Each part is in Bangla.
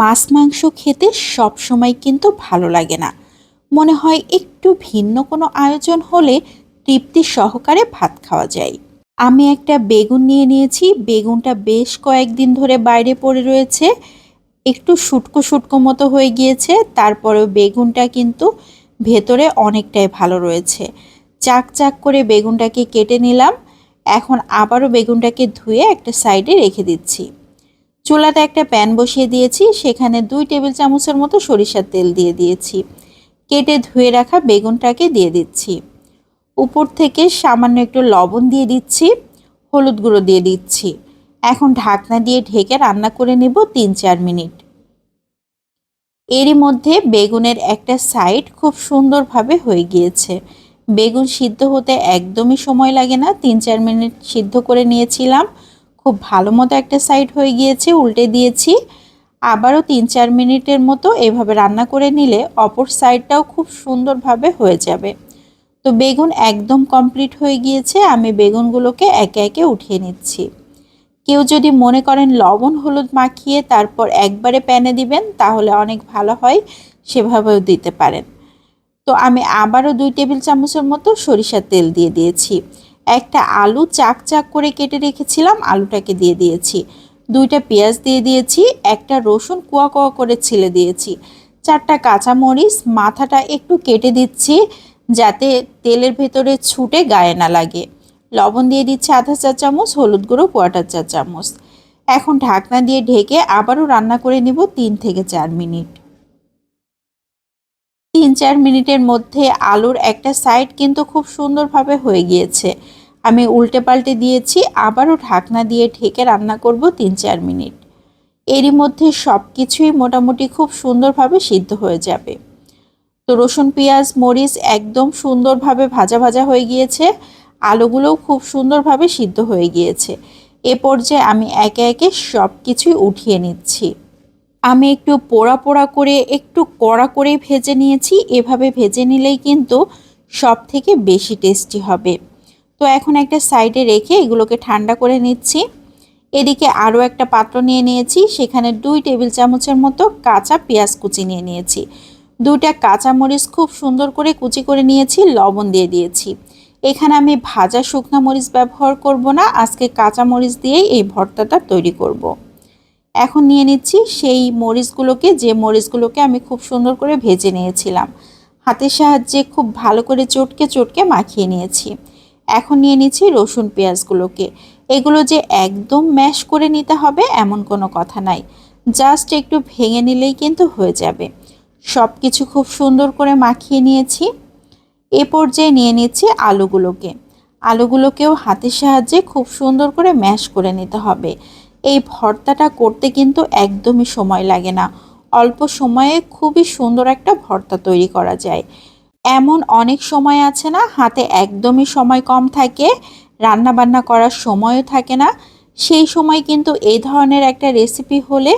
মাছ মাংস খেতে সব সময় কিন্তু ভালো লাগে না। মনে হয় একটু ভিন্ন কোনো আয়োজন হলে তৃপ্তি সহকারে ভাত খাওয়া যায়। আমি একটা বেগুন নিয়ে নিয়েছি। বেগুনটা বেশ কয়েকদিন ধরে বাইরে পড়ে রয়েছে। একটু শুটকো শুটকো মতো হয়ে গিয়েছে। তারপরেও বেগুনটা কিন্তু ভেতরে অনেকটাই ভালো রয়েছে। চাক চাক করে বেগুনটাকে কেটে নিলাম। এখন আবারও বেগুনটাকে ধুয়ে একটা সাইডে রেখে দিচ্ছি। চুলাতে একটা প্যান বসিয়ে দিয়েছি, সেখানে দুই টেবিল চামচের মতো সরিষার তেল দিয়ে দিয়েছি। কেটে ধুয়ে রাখা বেগুনটাকে দিয়ে দিচ্ছি। উপর থেকে সামান্য একটু লবণ দিয়ে দিচ্ছি, হলুদ গুঁড়ো দিয়ে দিচ্ছি। এখন ঢাকনা দিয়ে ঢেকে রান্না করে নেব তিন চার মিনিট। এরই মধ্যে বেগুনের একটা সাইড খুব সুন্দরভাবে হয়ে গিয়েছে। বেগুন সিদ্ধ হতে একদমই সময় লাগে না, তিন চার মিনিট সিদ্ধ করে নিয়েছিলাম। খুব ভালো মতো একটা সাইড হয়ে গিয়েছে, উল্টে দিয়েছি। আবারও তিন চার মিনিটের মতো এভাবে রান্না করে নিলে অপর সাইডটাও খুব সুন্দরভাবে হয়ে যাবে। তো বেগুন একদম কমপ্লিট হয়ে গিয়েছে, আমি বেগুনগুলোকে একে একে উঠিয়ে নিচ্ছি। কেউ যদি মনে করেন লবণ হলুদ মাখিয়ে তারপর একবারে প্যানে দিবেন, তাহলে অনেক ভালো হয়, সেভাবেও দিতে পারেন। তো আমি আবারও দুই টেবিল চামচের মতো সরিষার তেল দিয়ে দিয়েছি। একটা আলু চাক চাক করে কেটে রেখেছিলাম, আলুটাকে দিয়ে দিয়েছি। দুইটা পেঁয়াজ দিয়ে দিয়েছি, একটা রসুন কুয়া কুয়া করে ছিলে দিয়েছি। চারটা কাঁচামরিচ, মাথাটা একটু কেটে দিচ্ছি যাতে তেলের ভেতরে ছুটে গায়ে না লাগে। লবণ দিয়ে দিচ্ছি আধা চা চামচ, হলুদ গুঁড়ো, কোয়াটার চা চামচ। এখন ঢাকনা দিয়ে ঢেকে আবারও রান্না করে নিব তিন থেকে চার মিনিট। তিন চার মিনিটের মধ্যে আলুর একটা সাইড কিন্তু খুব সুন্দরভাবে হয়ে গিয়েছে। আমি উল্টে পাল্টে দিয়েছি, আবারও ঢাকনা দিয়ে ঢেকে রান্না করব তিন চার মিনিট। এরই মধ্যে সব কিছুই মোটামুটি খুব সুন্দরভাবে সিদ্ধ হয়ে যাবে। তো রসুন, পেঁয়াজ, মরিচ একদম সুন্দরভাবে ভাজা ভাজা হয়ে গিয়েছে। আলুগুলোও খুব সুন্দরভাবে সিদ্ধ হয়ে গিয়েছে। এ পর্যায়ে আমি একে একে সব কিছুই উঠিয়ে নিচ্ছি। আমি একটু পোড়া পোড়া করে, একটু কড়া করে ভেজে নিয়েছি। এভাবে ভেজে নিলেই কিন্তু সব থেকে বেশি টেস্টি হবে। তো এখন একটা সাইডে রেখে এগুলোকে ঠান্ডা করে নিচ্ছি। এদিকে আরও একটা পাত্র নিয়ে নিয়েছি। সেখানে দুই টেবিল চামচের মতো কাঁচা পেঁয়াজ কুচি নিয়ে নিয়েছি। দুইটা কাঁচামরিচ খুব সুন্দর করে কুচি করে নিয়েছি, লবণ দিয়ে দিয়েছি। এখানে আমি ভাজা শুকনা মরিচ ব্যবহার করব না, আজকে কাঁচা মরিচ দিয়েই এই ভর্তাটা তৈরি করব। এখন নিয়ে নিচ্ছি সেই মরিচগুলোকে, যে মরিচগুলোকে আমি খুব সুন্দর করে ভেজে নিয়েছিলাম। হাতের সাহায্যে খুব ভালো করে চটকে চটকে মাখিয়ে নিয়েছি। এখন নিয়ে নিচ্ছি রসুন পেঁয়াজগুলোকে। এগুলো যে একদম ম্যাশ করে নিতে হবে এমন কোনো কথা নাই। জাস্ট একটু ভেঙে নিলেই কিন্তু হয়ে যাবে। সব কিছু খুব সুন্দর করে মাখিয়ে নিয়েছি। এ পর্যায়ে নিয়ে নিচ্ছি আলুগুলোকে। আলুগুলোকেও হাতের সাহায্যে খুব সুন্দর করে ম্যাশ করে নিতে হবে। এই ভর্তাটা করতে কিন্তু একদমই সময় লাগে না। অল্প সময়ে খুবই সুন্দর একটা ভর্তা তৈরি করা যায়। এমন অনেক সময় আছে না, হাতে একদমই সময় কম থাকে রান্না বান্না করার সময়ও থাকে না। সেই সময় কিন্তু এই ধরনের একটা রেসিপি হলে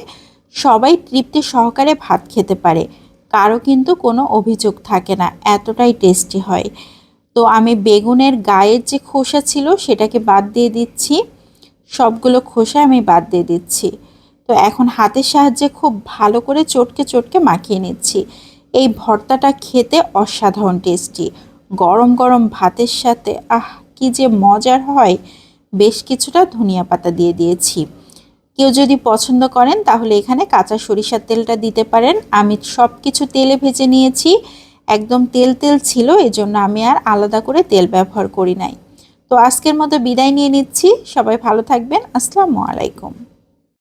সবাই তৃপ্তি সহকারে ভাত খেতে পারে। কারও কিন্তু কোনো অভিযোগ থাকে না, এতটাই টেস্টি হয়। তো আমি বেগুনের গায়ের যে খোসা ছিল, সেটাকে বাদ দিয়ে দিচ্ছি। সবগুলো খোসা আমি বাদ দিয়ে দিচ্ছি। তো এখন হাতের সাহায্যে খুব ভালো করে চটকে চটকে মাখিয়ে নিচ্ছি। এই ভর্তাটা খেতে অসাধারণ টেস্টি। গরম গরম ভাতের সাথে, আহ, কি যে মজার হয়। বেশ কিছুটা ধনিয়া পাতা দিয়ে দিয়েছি। কেউ যদি পছন্দ করেন তাহলে এখানে কাঁচা সরিষার তেলটা দিতে পারেন। আমি সব কিছু তেলে ভেজে নিয়েছি। একদম তেল তেল ছিল, এজন্য আমি আর আলাদা করে তেল ব্যবহার করি নাই। তো আজকের মতো বিদায় নিয়ে নিচ্ছি। সবাই ভালো থাকবেন। আসসালামু আলাইকুম।